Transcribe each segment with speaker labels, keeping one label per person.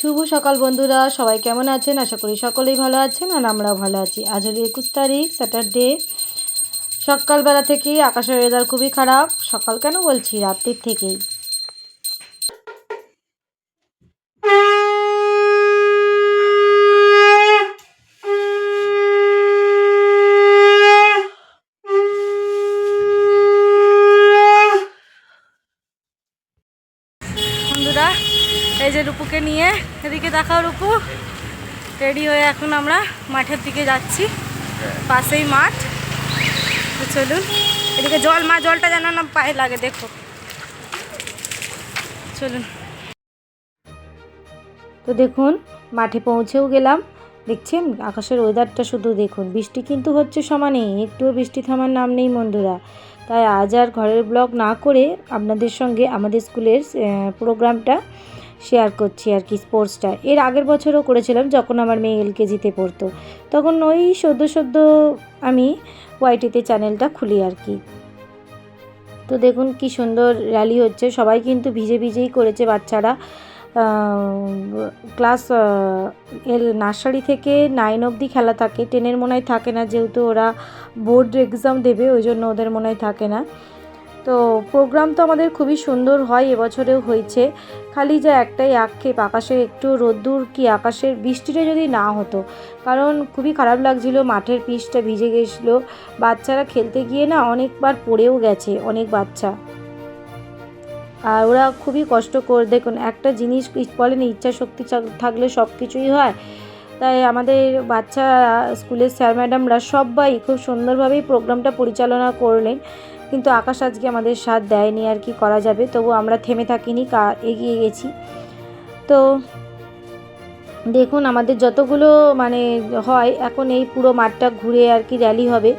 Speaker 1: শুভ সকাল বন্ধুরা, সবাই কেমন আছেন? আশা করি সকলেই ভালো আছেন আর আমরাও ভালো আছি। আজ হলো একুশ তারিখ, স্যাটারডে। সকালবেলা থেকেই আকাশের ওয়েদার খুবই খারাপ। সকাল কেন বলছি? রাত্রির থেকেই বন্ধুরা এই যে রূপুকে নিয়ে, এদিকে দেখাও রূপু। রেডি হয়ে এখন আমরা মাঠের দিকে যাচ্ছি। পাশেই মাঠ। চলুন, এদিকে জল, মা, জলটা যেন না পায়ে লাগে, দেখো। চলুন। তো দেখুন, মাঠে পৌঁছেও গেলাম। দেখছেন, আকাশের ওয়েদারটা শুধু দেখুন। বৃষ্টি কিন্তু হচ্ছে সমানেই, একটুও বৃষ্টি থামার নাম নেই বন্ধুরা। তাই আজ আর ঘরের ব্লগ না করে আপনাদের সঙ্গে আমাদের স্কুলের প্রোগ্রামটা শেয়ার করছি আর কি স্পোর্টসটা এর আগের বছরও করেছিলাম যখন আমার মেয়ে এলকেজিতে পড়তো। তখন ওই সদ্য সদ্য আমি ওয়াইটিতে চ্যানেলটা খুলি আর কি। তো দেখুন কি সুন্দর র্যালি হচ্ছে। সবাই কিন্তু ভিজে ভিজেই করেছে বাচ্চারা। ক্লাস এর নার্সারি থেকে নাইন অবধি খেলা থাকে। টেনের মনে হয় থাকে না যেহেতু ওরা বোর্ড এক্সাম দেবে, ওই জন্য ওদের মনে হয় থাকে না। তো প্রোগ্রাম তো আমাদের খুবই সুন্দর হয়, এবছরেও হয়েছে। খালি যা একটাই আক্ষেপ, আকাশে একটু রোদ্দুর কি আকাশের বৃষ্টিটা যদি না হতো, কারণ খুবই খারাপ লাগছিল, মাঠের পিচটা ভিজে গেছিল। বাচ্চারা খেলতে গিয়ে না অনেকবার পড়েও গেছে, অনেক বাচ্চা। আর ওরা খুবই কষ্ট করে, দেখুন, একটা জিনিস বলেন ইচ্ছা শক্তি থাকলে সব কিছুই হয়। তাই আমাদের বাচ্চা, স্কুলের স্যার ম্যাডামরা সবাই খুব সুন্দরভাবেই প্রোগ্রামটা পরিচালনা করলেন। কিন্তু আকাশ আজকে আমাদের সাথ দেয়নি আর কি করা যাবে। তবু আমরা থেমে থাকিনি, কা, এগিয়ে গেছি। তো দেখুন আমাদের যতগুলো মানে হয়, এখন এই পুরো মাঠটা ঘুরে আর কি র্যালি হবে।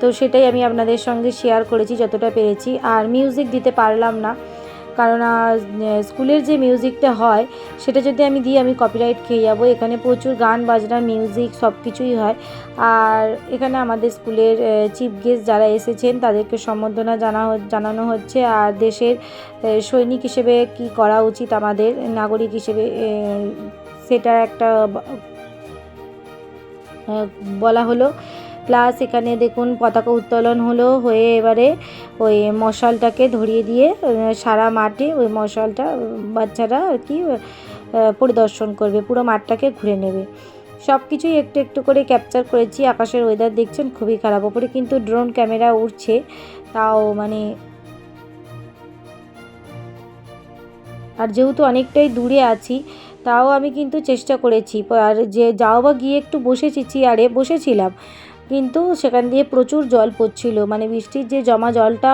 Speaker 1: তো সেটাই আমি আপনাদের সঙ্গে শেয়ার করেছি যতটা পেরেছি। আর মিউজিক দিতে পারলাম না। কারণ স্কুলের যে মিউজিকটা হয়, সেটা যদি আমি দিই আমি কপিরাইট খেয়ে যাব, এখানে প্রচুর গান, বাজনা মিউজিক সব কিছুই হয়। আর এখানে আমাদের স্কুলের চিফ গেস্ট যারা এসেছেন, তাদেরকে সম্বর্ধনা জানা জানানো হচ্ছে। আর দেশের সৈনিক হিসেবে কি করা উচিত আমাদের, নাগরিক হিসেবে সেটা একটা বলা হলো। প্লাস এখানে দেখুন পতাকা উত্তোলন হলো হয়ে এবারে ওই মশালটাকে ধরিয়ে দিয়ে সারা মাঠে ওই মশালটা বাচ্চারা আর কি পরিদর্শন করবে, পুরো মাঠটাকে ঘুরে নেবে। সব কিছুই একটু একটু করে ক্যাপচার করেছি, আকাশের ওয়েদার দেখছেন খুবই খারাপ, ওপরে কিন্তু ড্রোন ক্যামেরা উঠছে তাও মানে আর যেহেতু অনেকটাই দূরে আছি, তাও আমি কিন্তু চেষ্টা করেছি আর যে যাও বা গিয়ে একটু বসেছি চেয়ারে বসেছিলাম কিন্তু সেখান দিয়ে প্রচুর জল পড়ছিল। মানে বৃষ্টির যে জমা জলটা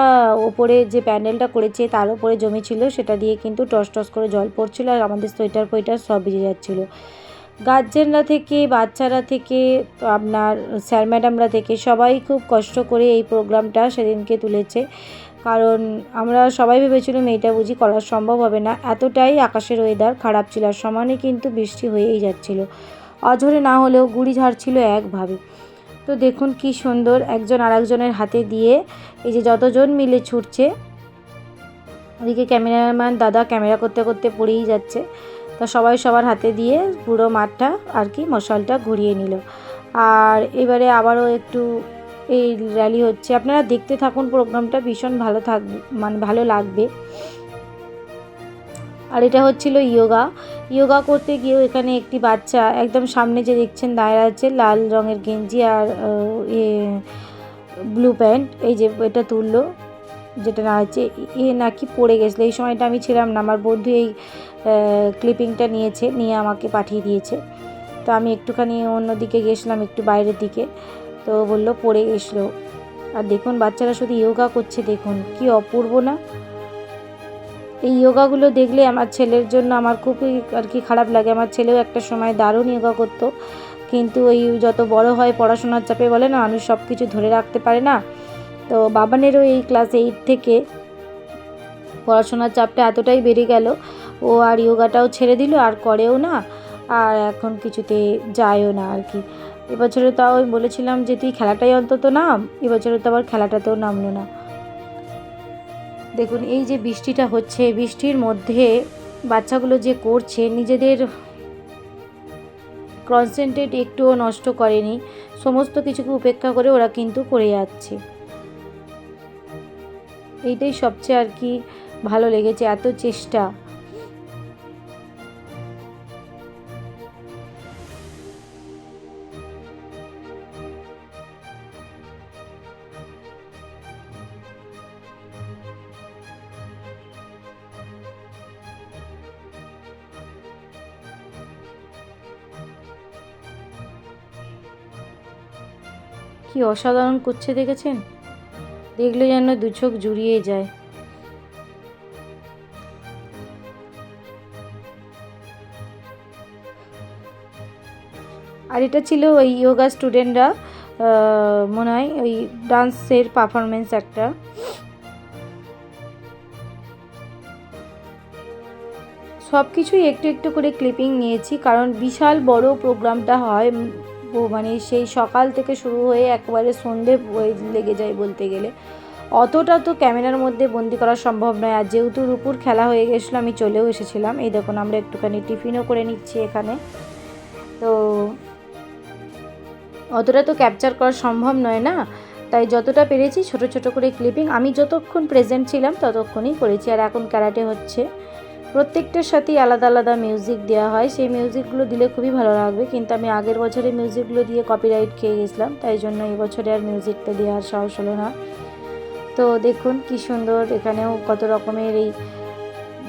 Speaker 1: ওপরে যে প্যান্ডেলটা করেছে, তার উপরে জমেছিল সেটা দিয়ে কিন্তু টস টস করে জল পড়ছিল আর আমাদের সোয়েটার ফোয়েটার সব ভিজে যাচ্ছিল। গার্জেনরা থেকে, বাচ্চারা থেকে, আপনার স্যার ম্যাডামরা থেকে সবাই খুব কষ্ট করে এই প্রোগ্রামটা সেদিনকে তুলেছে। কারণ আমরা সবাই ভেবেছিলাম এইটা বুঝি করা সম্ভব হবে না। এতটাই আকাশের ওয়েদার খারাপ ছিল। আর সমানে কিন্তু বৃষ্টি হয়েই যাচ্ছিল। অঝরে না হলেও গুড়ি ঝাড়ছিল একভাবে। তো দেখুন কি সুন্দর একজন আরেকজনের হাতে দিয়ে এই যে যতজন মিলে ছুটছে ওদিকে ক্যামেরাম্যান দাদা ক্যামেরা করতে করতে পড়েই যাচ্ছে। তা সবাই সবার হাতে দিয়ে পুরো মাঠটা আর কি মশালটা ঘুরিয়ে নিল। আর এবারে আবারও একটু এই র্যালি হচ্ছে। আপনারা দেখতে থাকুন প্রোগ্রামটা, ভীষণ ভালো থাক মানে ভালো লাগবে। আর এটা হচ্ছিল ইয়োগা। ইয়োগা করতে গিয়েও এখানে একটি বাচ্চা একদম সামনে যে দেখছেন দাঁড়িয়ে আছে, লাল রঙের গেঞ্জি আর ব্লু প্যান্ট, এই যে এটা তুললো, যেটা না হচ্ছে, এ নাকি পড়ে গেছিল। এই সময়টা আমি ছিলাম না, আমার বন্ধু এই ক্লিপিংটা নিয়েছে, নিয়ে আমাকে পাঠিয়ে দিয়েছে। তো আমি একটুখানি অন্যদিকে গেছিলাম, একটু বাইরের দিকে। তো বলল, পড়ে গেছিল। আর দেখুন, বাচ্চারা শুধু ইয়োগা করছে, দেখুন, কি অপূর্ব না। এই ইয়োগাগুলো দেখলে আমার ছেলের জন্য আমার খুবই আর কি খারাপ লাগে। আমার ছেলেও একটা সময় দারুণ ইয়োগা করতো। কিন্তু এই যত বড় হয় পড়াশোনার চাপে বলে না, মানুষ সব কিছু ধরে রাখতে পারে না। তো বাবানেরও এই ক্লাস এইট থেকে পড়াশোনার চাপটা এতটাই বেড়ে গেল। ও আর ইয়োগাটাও ছেড়ে দিল, আর করেও না। আর এখন কিছুতে যায়ও না আর কি। এবছরে তাও বলেছিলাম যে, তুই খেলাটাই অন্তত নাম। এবছরে তো আবার খেলাটাতেও নামলো না। দেখুন, এই যে বৃষ্টিটা হচ্ছে, বৃষ্টির মধ্যে বাচ্চাগুলো যে করছে, নিজেদের কনসেন্ট্রেট একটুও নষ্ট করেনি। সমস্ত কিছুকে উপেক্ষা করে ওরা কিন্তু করে যাচ্ছে। এইটাই সবচেয়ে আর কি ভালো লেগেছে, এত চেষ্টা। কি অসাধারণ করছে দেখেছেন? দেখলে যেন দু চোখ জুড়িয়ে যায়। আর এটা ছিল ওই যোগা স্টুডেন্টরা মনে হয় ওই ডান্সের পারফরমেন্স একটা। সব কিছুই একটু একটু করে ক্লিপিং নিয়েছি, কারণ বিশাল বড় প্রোগ্রামটা হয় মানে সেই সকাল থেকে শুরু হয়ে একবারে সন্ধে লেগে যায় বলতে গেলে। অতটা তো ক্যামেরার মধ্যে বন্দি করা সম্ভব নয়। আর যেহেতু রূপুর খেলা হয়ে গেছিল, আমি চলেও এসেছিলাম। এই দেখুন, আমরা একটুখানি টিফিনও করে নিচ্ছি এখানে। তো অতটা তো ক্যাপচার করা সম্ভব নয় না? তাই যতটা পেরেছি ছোট ছোট করে ক্লিপিং। আমি যতক্ষণ প্রেজেন্ট ছিলাম, ততক্ষণই করেছি। আর এখন ক্যারাটে হচ্ছে। প্রত্যেকটার সাথেই আলাদা আলাদা মিউজিক দেওয়া হয়। সেই মিউজিকগুলো দিলে খুবই ভালো লাগবে। কিন্তু আমি আগের বছরে মিউজিকগুলো দিয়ে কপিরাইট খেয়ে গেছিলাম। তাই জন্য এই বছরে আর মিউজিকটা দেওয়ার সাহস হলো না। তো দেখুন কি সুন্দর এখানেও কত রকমের এই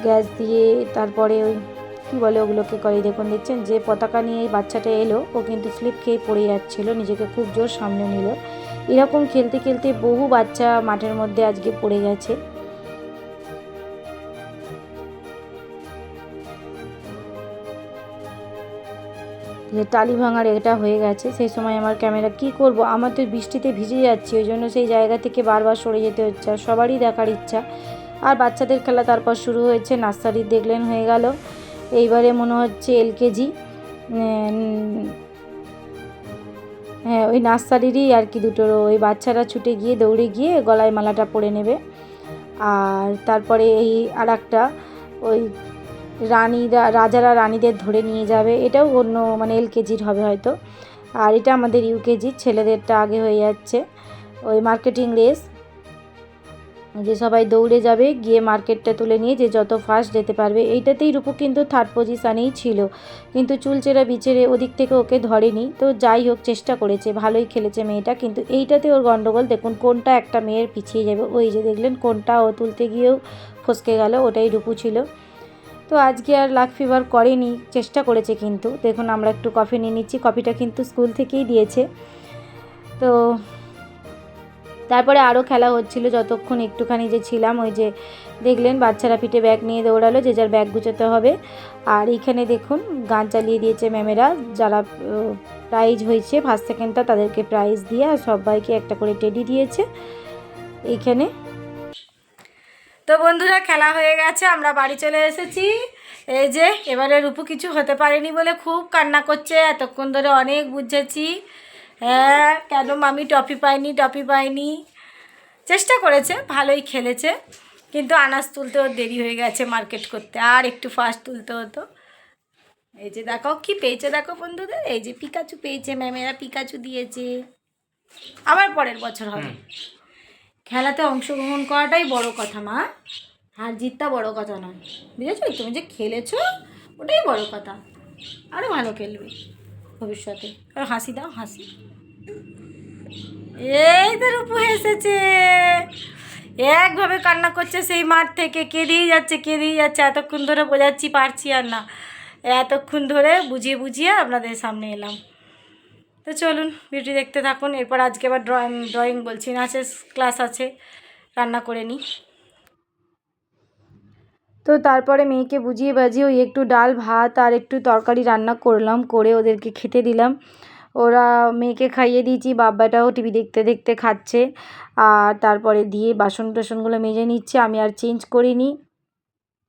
Speaker 1: গ্যাস দিয়ে তারপরে ওই কী বলে ওগুলোকে করে, দেখুন দেখছেন? যে পতাকা নিয়ে এই বাচ্চাটা এলো, ও কিন্তু স্লিপ খেয়ে পড়ে যাচ্ছিল, নিজেকে খুব জোর সামনে নিল। এরকম খেলতে খেলতে বহু বাচ্চা মাঠের মধ্যে আজকে পড়ে গেছে। যে টালি ভাঙার এটা হয়ে গেছে, সেই সময় আমার ক্যামেরা কি করব? আমার তো বৃষ্টিতে ভিজে যাচ্ছি, ওই জন্য সেই জায়গা থেকে বারবার সরে যেতে হচ্ছে, আর সবারই দেখার ইচ্ছা। আর বাচ্চাদের খেলা তারপর শুরু হয়েছে, নার্সারি দেখলেন হয়ে গেল। এইবারে মনে হচ্ছে এলকেজি হ্যাঁ ওই নার্সারিরই আর কি দুটোর, ওই বাচ্চারা ছুটে গিয়ে দৌড়ে গিয়ে গলায় মালাটা পরে নেবে। আর তারপরে এই আর একটা ওই রানীরা, রাজারা রানীদের ধরে নিয়ে যাবে। এটাও অন্য মানে এলকেজির হবে হয়তো। আর এটা আমাদের ইউকেজির ছেলেদেরটা আগে হয়ে যাচ্ছে। ওই মার্কেটিং রেস যে সবাই দৌড়ে যাবে, গিয়ে মার্কেটটা তুলে নিয়ে যে যত ফার্স্ট যেতে পারবে। এইটাতেই রূপু কিন্তু থার্ড পজিশানেই ছিল। কিন্তু চুলচেরা বিচেরে ওদিক থেকে ওকে ধরেনি। তো যাই হোক, চেষ্টা করেছে, ভালোই খেলেছে মেয়েটা। কিন্তু এইটাতে ওর গণ্ডগোল দেখুন কোনটা একটা মেয়ের পিছিয়ে যাবে। ওই যে দেখলেন কোনটা ও তুলতে গিয়েও ফসকে গেল, ওটাই রূপু ছিল। তো আজকে আর লাক ফিভার করেনি, চেষ্টা করেছে কিন্তু। দেখুন, আমরা একটু কফি নিয়ে নিচ্ছি। কফিটা কিন্তু স্কুল থেকেই দিয়েছে। তো তারপরে আরও খেলা হচ্ছিল যতক্ষণ একটুখানি যে ছিলাম, ওই যে দেখলেন, বাচ্চারা পিঠে ব্যাগ নিয়ে দৌড়ালো, যে যার ব্যাগ গুছোতে হবে। আর এইখানে দেখুন, গান চালিয়ে দিয়েছে ম্যামেরা যারা প্রাইজ হয়েছে ফার্স্ট সেকেন্ডটা তাদেরকে প্রাইজ দিয়ে আর সবাইকে একটা করে টেডি দিয়েছে। এইখানে তো বন্ধুরা, খেলা হয়ে গেছে, আমরা বাড়ি চলে এসেছি। এই যে, এবারে রূপু কিছু হতে পারেনি বলে খুব কান্না করছে, এতক্ষণ ধরে অনেক বুঝেছি। হ্যাঁ কেন মামি টপি পাইনি টপি পাইনি চেষ্টা করেছে, ভালোই খেলেছে, কিন্তু আনাজ তুলতে ওর দেরি হয়ে গেছে মার্কেট করতে, আর একটু ফাস্ট তুলতে হতো। এই যে দেখো, কি পেয়েছে দেখো বন্ধুদের, এই যে পিকাচু পেয়েছে, ম্যামেরা পিকাচু দিয়েছে। আবার পরের বছর হবে। খেলাতে অংশগ্রহণ করাটাই বড় কথা, মা। হার জিতটা বড় কথা নয়। বুঝেছ? তুমি যে খেলেছো, ওটাই বড় কথা। আরও ভালো খেলবে ভবিষ্যতে। আর হাসি দাও, হাসি। এই তো রূপু এসেছে। একভাবে কান্না করছে সেই মাঠ থেকে। কেঁদেই যাচ্ছে কেঁদেই যাচ্ছে। এতক্ষণ ধরে বোঝাচ্ছি, পারছি আর না। এতক্ষণ ধরে বুঝিয়ে বুঝিয়ে আপনাদের সামনে এলাম। তো চলুন ভিডিও দেখতে থাকুন। এরপর আজকে আবার ড্রয়িং ড্রয়িং বলছি নাচের ক্লাস আছে। রান্না করে নিই। তো তারপরে মেয়েকে বুঝিয়ে বাজিয়ে ওই একটু ডাল, ভাত আর একটু তরকারি রান্না করলাম, করে ওদেরকে খেতে দিলাম। ওরা মেয়েকে খাইয়ে দিয়েছি বাব্বাটাও টিভি দেখতে দেখতে খাচ্ছে। আর তারপরে দিয়ে বাসন টাসনগুলো মেজে নিচ্ছে, আমি আর চেঞ্জ করিনি।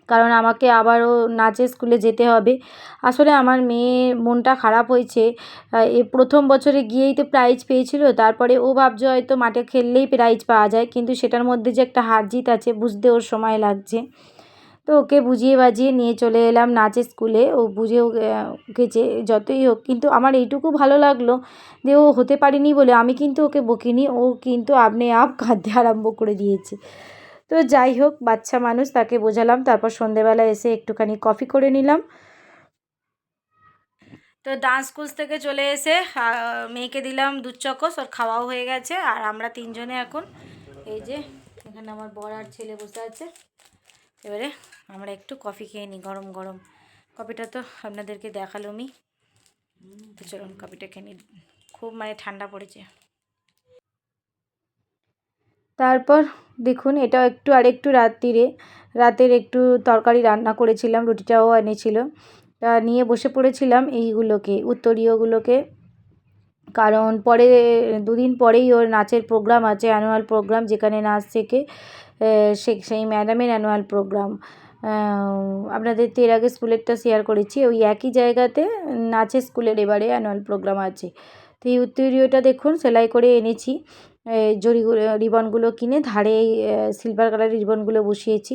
Speaker 1: কারণ আমাকে আবারও নাচের স্কুলে যেতে হবে। আসলে আমার মেয়ের মনটা খারাপ হয়েছে। এ প্রথম বছরে গিয়েই তো প্রাইজ পেয়েছিল, তারপরে ও ভাবছে হয়তো মাঠে খেললেই প্রাইজ পাওয়া যায়, কিন্তু সেটার মধ্যে যে একটা হার জিত আছে, বুঝতে ওর সময় লাগছে। তো ওকে বুঝিয়ে বাজিয়ে নিয়ে চলে এলাম নাচের স্কুলে ও বুঝেও গেছে যতই হোক, কিন্তু আমার এইটুকু ভালো লাগল যে ও হতে পারিনি বলে আমি কিন্তু ওকে বকিনি, ও কিন্তু আপনি আপ কাঁদতে আরম্ভ করে দিয়েছে। তো যাই হোক, বাচ্চা মানুষ, তাকে বোঝালাম। তারপর সন্ধেবেলা এসে একটুখানি কফি করে নিলাম। তো ডান্স স্কুল থেকে চলে এসে মেয়েকে দিলাম দুধ চকস, ওর খাওয়াও হয়ে গেছে। আর আমরা তিনজনে এখন, এই যে, এখানে আমার বর আর ছেলে বসে আছে। এবারে আমরা একটু কফি খেয়ে নিই, গরম গরম। কফিটা তো আপনাদেরকে দেখালামই। তো চলুন, কফিটা খেয়ে নিই। খুব মানে ঠান্ডা পড়েছে। তারপর দেখুন এটা একটু আর একটু রাত্রিরে, রাতের একটু তরকারি রান্না করেছিলাম, রুটিটাও এনেছিল। তা নিয়ে বসে পড়েছিলাম এইগুলোকে, উত্তরীয়গুলোকে। কারণ পরে, দুদিন পরেই ওর নাচের প্রোগ্রাম আছে, অ্যানুয়াল প্রোগ্রাম, যেখানে নাচ শেখে সে, সেই ম্যাডামের অ্যানুয়াল প্রোগ্রাম। আপনাদের তো এর আগে স্কুলেরটা শেয়ার করেছি, ওই একই জায়গাতে নাচের স্কুলের এবারে অ্যানুয়াল প্রোগ্রাম আছে। তো এই উত্তরীয়টা দেখুন, সেলাই করে এনেছি। জরিগুলো রিবনগুলো কিনে ধারে, এই সিলভার কালারের রিবনগুলো বসিয়েছি।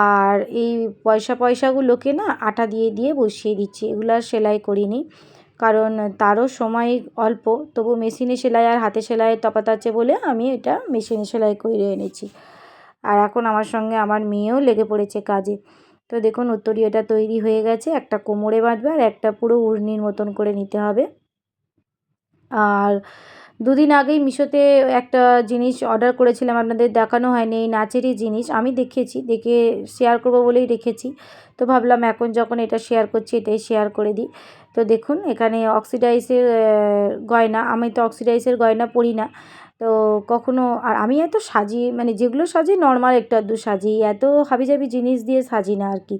Speaker 1: আর এই পয়সা পয়সাগুলোকে না আটা দিয়ে দিয়ে বসিয়ে দিচ্ছি। এগুলো আর সেলাই করিনি। কারণ তারও সময় অল্প। তবু মেশিনে সেলাই আর হাতে সেলাইয়ের তফাৎ আছে বলে আমি এটা মেশিনে সেলাই করে এনেছি। আর এখন আমার সঙ্গে আমার মেয়েও লেগে পড়েছে কাজে। তো দেখুন, উত্তরীয়টা তৈরি হয়ে গেছে। একটা কোমরে বাঁধবে আর একটা পুরো উর্নির মতন করে নিতে হবে। আর দুদিন আগেই মিশোতে একটা জিনিস অর্ডার করেছিলাম, আপনাদের দেখানো হয়নি, এই নাচেরই জিনিস। আমি দেখেছি, দেখে শেয়ার করব বলেই রেখেছি। তো ভাবলাম এখন যখন এটা শেয়ার করছি, এটাই শেয়ার করে দিই। তো দেখুন, এখানে অক্সিডাইসের গয়না। আমি তো অক্সিডাইসের গয়না পরি না। তো কখনো, আর আমি এত সাজি মানে যেগুলো সাজি নর্মাল একটু আধটু সাজি এত হাবিজাবি জিনিস দিয়ে সাজি না আর কি।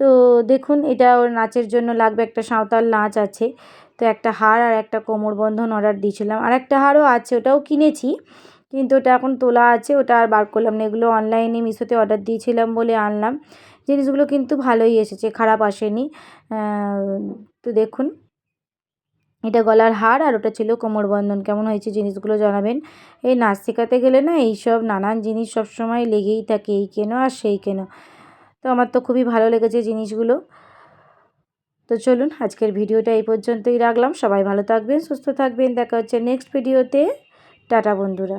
Speaker 1: তো দেখুন, এটা ওর নাচের জন্য লাগবে একটা সাঁওতাল নাচ আছে। তো একটা হার আর একটা কোমরবন্ধন অর্ডার দিয়েছিলাম। আর একটা হারও আছে, ওটাও কিনেছি, কিন্তু ওটা এখন তোলা আছে, ওটা আর বার করলাম না। এগুলো অনলাইনে মিশোতে অর্ডার দিয়েছিলাম বলে আনলাম। জিনিসগুলো কিন্তু ভালোই এসেছে, খারাপ আসেনি। তো দেখুন, এটা গলার হার আর ওটা ছিল কোমরবন্ধন। কেমন হয়েছে জিনিসগুলো জানাবেন। এই নাচ শেখাতে গেলে না, এইসব নানান জিনিস সবসময় লেগেই থাকে, এই কেন আর সেই কেন। তো আমার তো খুবই ভালো লেগেছে জিনিসগুলো। তো চলুন আজকের ভিডিওটা এই পর্যন্তই রাখলাম। সবাই ভালো থাকবেন, সুস্থ থাকবেন। দেখা হচ্ছে নেক্সট ভিডিওতে টাটা বন্ধুরা।